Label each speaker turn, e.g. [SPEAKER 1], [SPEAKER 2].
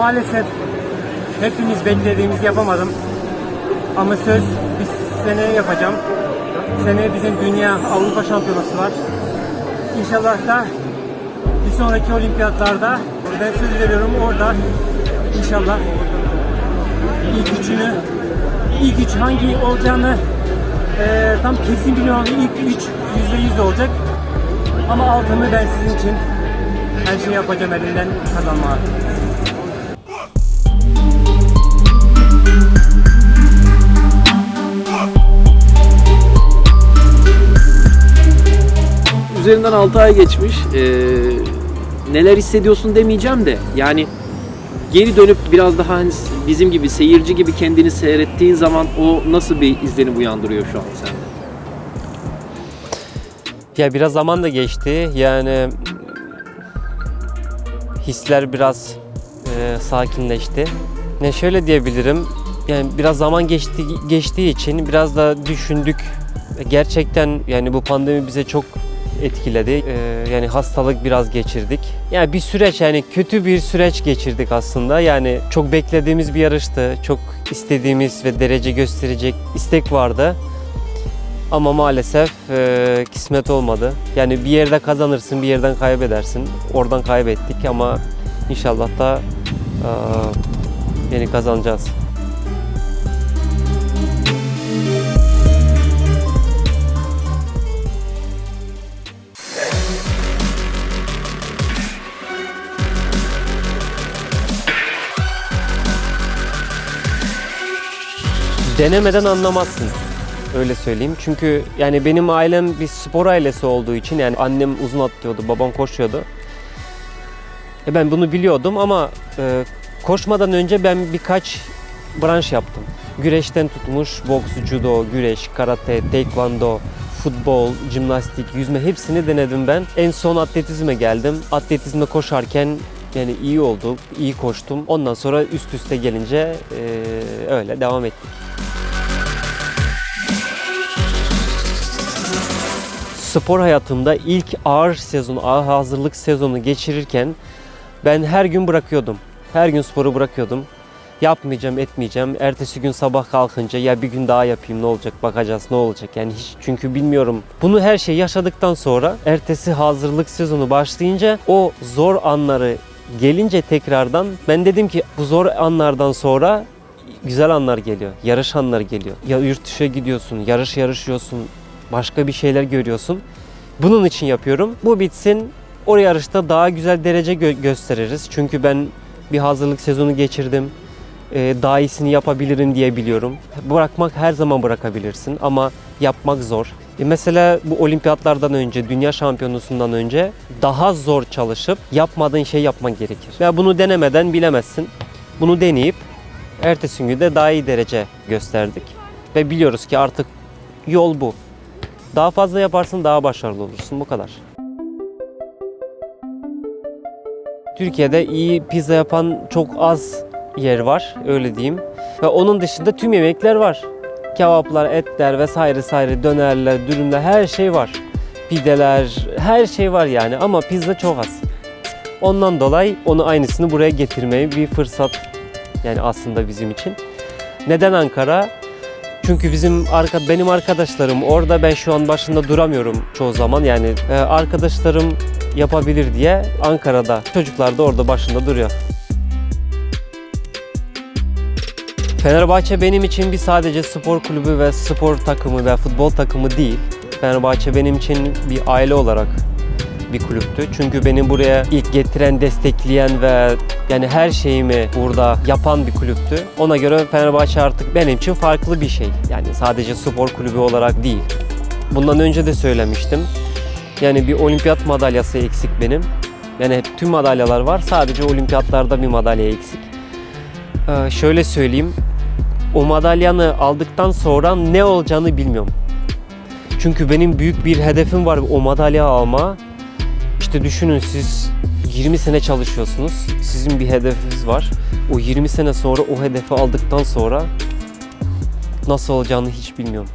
[SPEAKER 1] Maalesef hepimiz beklediğimizi yapamadım. Ama söz bir seneye yapacağım. Seneye bizim Dünya Avrupa Şampiyonası var. İnşallah da bir sonraki olimpiyatlarda ben söz veriyorum orada inşallah ilk üçünü ilk üç hangi olacağını eee, tam kesin bilmiyorum ilk üç yüzde yüz olacak. Ama altını ben sizin için her şeyi yapacağım elinden kazanmaya.
[SPEAKER 2] Üzerinden 6 ay geçmiş. Ee, neler hissediyorsun demeyeceğim de yani geri dönüp biraz daha hani bizim gibi seyirci gibi kendini seyrettiğin zaman o nasıl bir izlenim uyandırıyor şu an sende?
[SPEAKER 3] Ya biraz zaman da geçti. Yani hisler biraz e, sakinleşti. Ne şöyle diyebilirim. Yani biraz zaman geçti geçtiği için biraz da düşündük. Gerçekten yani bu pandemi bize çok etkiledi. E, yani hastalık biraz geçirdik. Yani bir süreç yani kötü bir süreç geçirdik aslında. Yani çok beklediğimiz bir yarıştı. Çok istediğimiz ve derece gösterecek istek vardı. Ama maalesef e, kısmet olmadı. Yani bir yerde kazanırsın, bir yerden kaybedersin. Oradan kaybettik ama inşallah da e, yeni kazanacağız. Denemeden anlamazsın. Öyle söyleyeyim. Çünkü yani benim ailem bir spor ailesi olduğu için yani annem uzun atlıyordu, babam koşuyordu. E ben bunu biliyordum ama e, koşmadan önce ben birkaç branş yaptım. Güreşten tutmuş, boks, judo, güreş, karate, taekwondo, futbol, jimnastik, yüzme hepsini denedim ben. En son atletizme geldim. Atletizme koşarken yani iyi oldu, iyi koştum. Ondan sonra üst üste gelince e, öyle devam ettik. Spor hayatımda ilk ağır sezon, ağır hazırlık sezonu geçirirken ben her gün bırakıyordum. Her gün sporu bırakıyordum. Yapmayacağım, etmeyeceğim. Ertesi gün sabah kalkınca ya bir gün daha yapayım ne olacak bakacağız ne olacak. Yani hiç çünkü bilmiyorum. Bunu her şey yaşadıktan sonra ertesi hazırlık sezonu başlayınca o zor anları gelince tekrardan ben dedim ki bu zor anlardan sonra güzel anlar geliyor. Yarış anları geliyor. Ya yurt dışına gidiyorsun, yarış yarışıyorsun, başka bir şeyler görüyorsun. Bunun için yapıyorum. Bu bitsin. O yarışta daha güzel derece gö- gösteririz. Çünkü ben bir hazırlık sezonu geçirdim. Ee, daha iyisini yapabilirim diye biliyorum. Bırakmak her zaman bırakabilirsin ama yapmak zor. E mesela bu olimpiyatlardan önce, dünya şampiyonusundan önce daha zor çalışıp yapmadığın şey yapman gerekir. Ve bunu denemeden bilemezsin. Bunu deneyip ertesi günde daha iyi derece gösterdik. Ve biliyoruz ki artık yol bu. Daha fazla yaparsın daha başarılı olursun bu kadar. Türkiye'de iyi pizza yapan çok az yer var öyle diyeyim. Ve onun dışında tüm yemekler var. Kebaplar, etler vesaire vesaire dönerler, dürümler her şey var. Pideler her şey var yani ama pizza çok az. Ondan dolayı onu aynısını buraya getirmeyi bir fırsat yani aslında bizim için. Neden Ankara? Çünkü bizim arka benim arkadaşlarım orada ben şu an başında duramıyorum çoğu zaman. Yani e, arkadaşlarım yapabilir diye Ankara'da çocuklar da orada başında duruyor. Fenerbahçe benim için bir sadece spor kulübü ve spor takımı ve futbol takımı değil. Fenerbahçe benim için bir aile olarak bir kulüptü. Çünkü beni buraya ilk getiren, destekleyen ve yani her şeyimi burada yapan bir kulüptü. Ona göre Fenerbahçe artık benim için farklı bir şey. Yani sadece spor kulübü olarak değil. Bundan önce de söylemiştim. Yani bir olimpiyat madalyası eksik benim. Yani tüm madalyalar var. Sadece olimpiyatlarda bir madalya eksik. Ee, şöyle söyleyeyim. O madalyanı aldıktan sonra ne olacağını bilmiyorum. Çünkü benim büyük bir hedefim var o madalya alma. İşte düşünün siz 20 sene çalışıyorsunuz. Sizin bir hedefiniz var. O 20 sene sonra o hedefi aldıktan sonra nasıl olacağını hiç bilmiyorum.